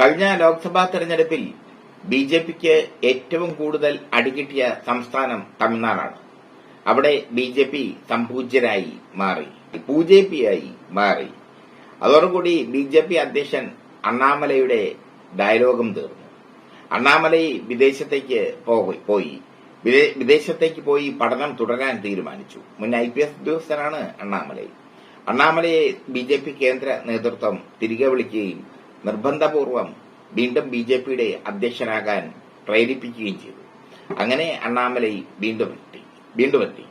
കഴിഞ്ഞ ലോക്സഭാ തെരഞ്ഞെടുപ്പിൽ B J പിക്ക് ഏറ്റവും കൂടുതൽ അടികിട്ടിയ സംസ്ഥാനം തമിഴ്നാടാണ്. അവിടെ ബി ജെ പി സംപൂജ്യരായി മാറി. പൂജേപിയായി മാറി. അതോടുകൂടി ബി ജെ പി അധ്യക്ഷൻ അണ്ണാമലയുടെ ഡയലോഗും തീർന്നു. അണ്ണാമലൈ വിദേശത്തേക്ക് പോയി പോയി. വിദേ- വിദേശത്തേക്ക് പോയി പഠനം തുടരാൻ തീരുമാനിച്ചു. മുൻ ഐ പി എസ് ഉദ്യോഗസ്ഥനാണ് അണ്ണാമലൈ. അണ്ണാമലയെ ബി ജെ പി കേന്ദ്ര നേതൃത്വം തിരികെ വിളിക്കുകയും നിർബന്ധപൂർവം വീണ്ടും ബി ജെ പിയുടെ അധ്യക്ഷനാകാൻ പ്രേരിപ്പിക്കുകയും ചെയ്തു. അങ്ങനെ അണ്ണാമലൈ വീണ്ടും എത്തി. വീണ്ടും എത്തി.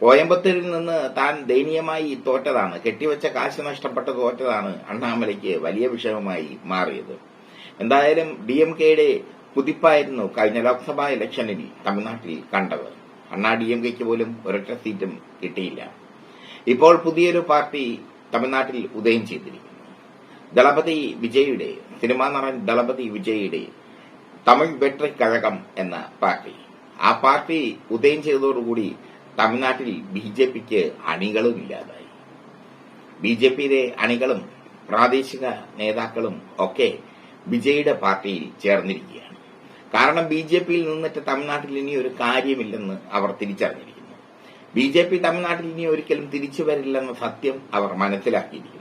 കോയമ്പത്തൂരിൽ നിന്ന് താൻ ദയനീയമായി തോറ്റതാണ്. കെട്ടിവെച്ച കാശ് നഷ്ടപ്പെട്ട് തോറ്റതാണ് അണ്ണാമലയ്ക്ക് വലിയ വിഷയമായി മാറിയത്. എന്തായാലും ഡി എം കെയുടെ കുതിപ്പായിരുന്നു കഴിഞ്ഞ ലോക്സഭാ ഇലക്ഷനിൽ തമിഴ്നാട്ടിൽ കണ്ടത്. അണ്ണാ ഡി എം കെക്ക് പോലും ഒരൊറ്റ സീറ്റും കിട്ടിയില്ല. ഇപ്പോൾ പുതിയൊരു പാർട്ടി തമിഴ്നാട്ടിൽ ഉദയം ചെയ്തിരിക്കുന്നു. ദളപതി വിജയുടെ സിനിമാ നടൻ ദളപതി വിജയുടെ തമിഴ് വെട്രി കഴകം എന്ന പാർട്ടി. ആ പാർട്ടി ഉദയം ചെയ്തതോടുകൂടി തമിഴ്നാട്ടിൽ ബി ജെ പിക്ക് അണികളും ഇല്ലാതായി. ബി ജെ പിയിലെ അണികളും പ്രാദേശിക നേതാക്കളും ഒക്കെ വിജയുടെ പാർട്ടിയിൽ ചേർന്നിരിക്കുകയാണ്. കാരണം ബി ജെ പിയിൽ നിന്നിട്ട് തമിഴ്നാട്ടിൽ ഇനി ഒരു കാര്യമില്ലെന്ന് അവർ തിരിച്ചറിഞ്ഞിരിക്കുന്നു. ബി ജെ പി തമിഴ്നാട്ടിൽ ഇനി ഒരിക്കലും തിരിച്ചു വരില്ലെന്ന സത്യം അവർ മനസ്സിലാക്കിയിരിക്കുന്നു.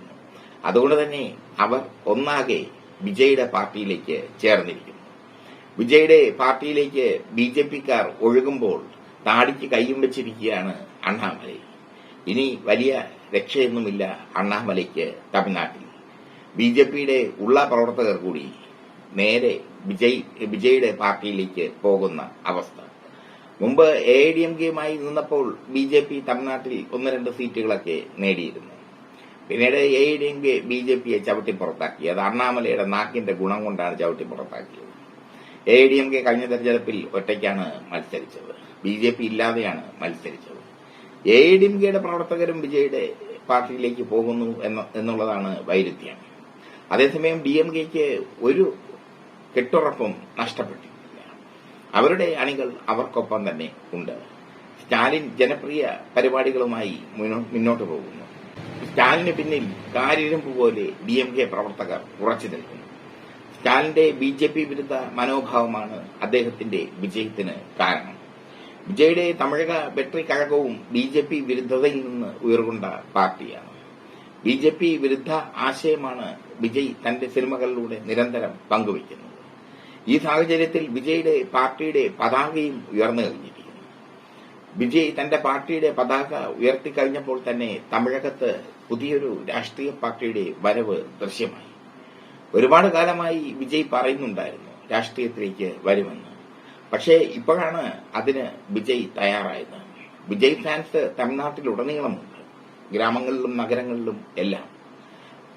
അതുകൊണ്ട് തന്നെ അവർ ഒന്നാകെ വിജയുടെ പാർട്ടിയിലേക്ക് ചേർന്നിരിക്കുന്നു. വിജയുടെ പാർട്ടിയിലേക്ക് ബി ജെ പിക്കാർ ഒഴുകുമ്പോൾ താടിക്ക് കൈയും വെച്ചിരിക്കുകയാണ് അണ്ണാമലൈ. ഇനി വലിയ രക്ഷയൊന്നുമില്ല അണ്ണാമലയ്ക്ക് തമിഴ്നാട്ടിൽ. ബി ജെ പിയുടെ ഉള്ള പ്രവർത്തകർ കൂടി നേരെ വിജയ് വിജയുടെ പാർട്ടിയിലേക്ക് പോകുന്ന അവസ്ഥ. മുമ്പ് എ ഡി എം കെയുമായി നിന്നപ്പോൾ ബി ജെ പി തമിഴ്നാട്ടിൽ ഒന്ന് രണ്ട് സീറ്റുകളൊക്കെ നേടിയിരുന്നു. പിന്നീട് A I D M K B J പിയെ ചവിട്ടി പുറത്താക്കി. അത് അണ്ണാമലയുടെ നാക്കിന്റെ ഗുണം കൊണ്ടാണ് ചവിട്ടി പുറത്താക്കിയത്. എ ഡി എം കെ കഴിഞ്ഞ തെരഞ്ഞെടുപ്പിൽ ഒറ്റയ്ക്കാണ് മത്സരിച്ചത്. ബി ജെ പി ഇല്ലാതെയാണ് മത്സരിച്ചത്. എ ഡി എം കെയുടെ പ്രവർത്തകരും വിജയുടെ പാർട്ടിയിലേക്ക് പോകുന്നു എന്നുള്ളതാണ് വൈരുദ്ധ്യം. അതേസമയം ഡി എം കെക്ക് ഒരു കെട്ടുറപ്പും നഷ്ടപ്പെട്ടിട്ടില്ല. അവരുടെ അണികൾ അവർക്കൊപ്പം തന്നെ ഉണ്ട്. സ്റ്റാലിൻ ജനപ്രിയ പരിപാടികളുമായി മുന്നോട്ട് പോകുന്നു. സ്റ്റാലിന് പിന്നിൽ കാരിരുമ്പ് പോലെ ഡി എം കെ പ്രവർത്തകർ ഉറച്ചു നിൽക്കുന്നു. സ്റ്റാലിന്റെ ബി ജെ പി വിരുദ്ധ മനോഭാവമാണ് അദ്ദേഹത്തിന്റെ വിജയത്തിന് കാരണം. വിജയുടെ തമിഴക വെട്രി കഴകവും ബി ജെ പി വിരുദ്ധതയിൽ നിന്ന് ഉയർകൊണ്ട പാർട്ടിയാണ്. ബി ജെ പി വിരുദ്ധ ആശയമാണ് വിജയ് തന്റെ സിനിമകളിലൂടെ നിരന്തരം പങ്കുവയ്ക്കുന്നത്. ഈ സാഹചര്യത്തിൽ വിജയുടെ പാർട്ടിയുടെ പതാകയും ഉയർന്നു കഴിഞ്ഞിരിക്കുന്നു വിജയ് തന്റെ പാർട്ടിയുടെ പതാക ഉയർത്തിക്കഴിഞ്ഞപ്പോൾ തന്നെ തമിഴകത്ത് പുതിയൊരു രാഷ്ട്രീയ പാർട്ടിയുടെ വരവ് ദൃശ്യമായി. ഒരുപാട് കാലമായി വിജയ് പറയുന്നുണ്ടായിരുന്നു രാഷ്ട്രീയത്തിലേക്ക് വരുമെന്ന്. പക്ഷേ ഇപ്പോഴാണ് അതിന് വിജയ് തയ്യാറായത്. വിജയ് ഫാൻസ് തമിഴ്നാട്ടിലുടനീളമുണ്ട്. ഗ്രാമങ്ങളിലും നഗരങ്ങളിലും എല്ലാം.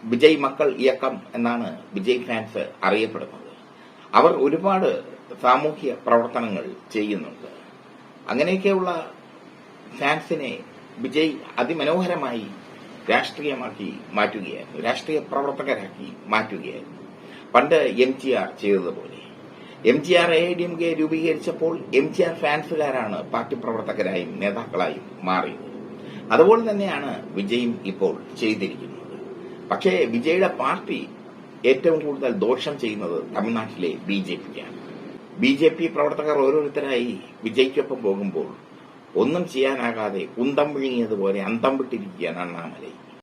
വിജയ് മക്കൾ ഇയക്കം എന്നാണ് വിജയ് ഫാൻസ് അറിയപ്പെടുന്നത്. അവർ ഒരുപാട് സാമൂഹ്യ പ്രവർത്തനങ്ങൾ ചെയ്യുന്നുണ്ട്. അങ്ങനെയൊക്കെയുള്ള ഫാൻസിനെ വിജയ് അതിമനോഹരമായി രാഷ്ട്രീയമാക്കി മാറ്റുകയായിരുന്നു. രാഷ്ട്രീയ പ്രവർത്തകരാക്കി മാറ്റുകയായിരുന്നു. പണ്ട് എം ജി ആർ ചെയ്തതുപോലെ. M G R A D M K രൂപീകരിച്ചപ്പോൾ M G R ഫാൻസുകാരാണ് പാർട്ടി പ്രവർത്തകരായും നേതാക്കളായും മാറിയത്. അതുപോലെ തന്നെയാണ് വിജയും ഇപ്പോൾ ചെയ്തിരിക്കുന്നത്. പക്ഷേ വിജയുടെ പാർട്ടി ഏറ്റവും കൂടുതൽ ദോഷം ചെയ്യുന്നത് തമിഴ്നാട്ടിലെ ബി ജെ പിക്കാണ് ബി ജെ പി പ്രവർത്തകർ ഓരോരുത്തരായി വിജയ്ക്കൊപ്പം പോകുമ്പോൾ ഒന്നും ചെയ്യാനാകാതെ കുന്തം വിഴുങ്ങിയതുപോലെ അന്തം വിട്ടിരിക്കുകയാണ് അണ്ണാമലൈ.